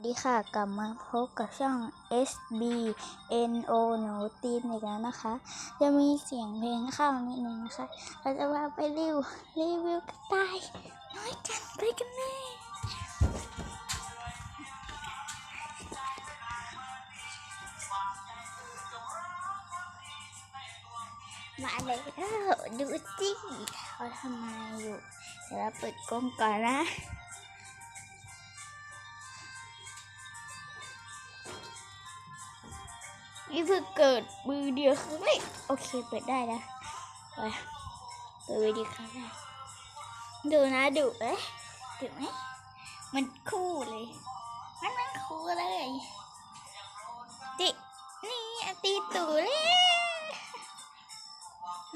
สวัสดีค่ะ กลับมาพบกับช่อง SB NO หนูตีนอีกแล้วนะคะ จะมีเสียงเพลงเข้านิดนึงนะคะ เราจะมาไปรีวิวรีวิวกระต่ายน้อยกันไปกันเลยมาเลยดูสิเขาทำไรอยู่ เดี๋ยวเราเปิดกล้องก่อนนะ นี่เพิ่งเกิดมือเดียวครั้งแรกโอเคเปิดได้นะไปเปิดวิดีครั้งแรกดูนะดูเอ้ยดูไหมมันคู่เลย มันมันคู่เลยตินี่ตีตู่เลย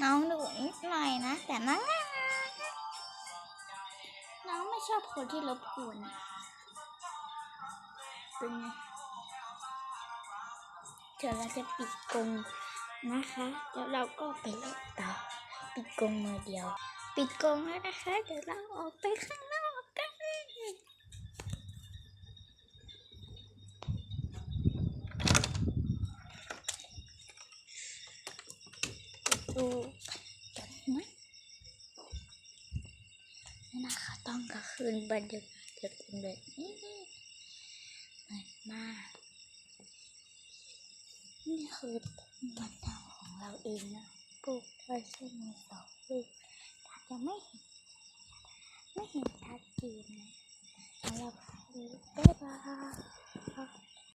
น้องดูนิดหน่อยนะ แต่น่ารักน้องไม่ชอบคนที่รบกวนเป็นไง ดี๋ยวเราจะปิดกรงนะคะ แล้วเราก็ไปเล่นต่อ ปิดกรงมือเดียว ปิดกรงแล้วนะคะ เดี๋ยวเราออกไปข้างนอกกันดูกันนะนี่นะคะต้อนกลางคืนบรรยากาศจะเป็นแบบนี้ นี่คือต้นมะนาวของเราเองนะปลูกโดยใช้มือสองลูกอาจะไม่เห็น ไม่เห็นชัดเจนนะแล้วเราไปบ๊ายบาะ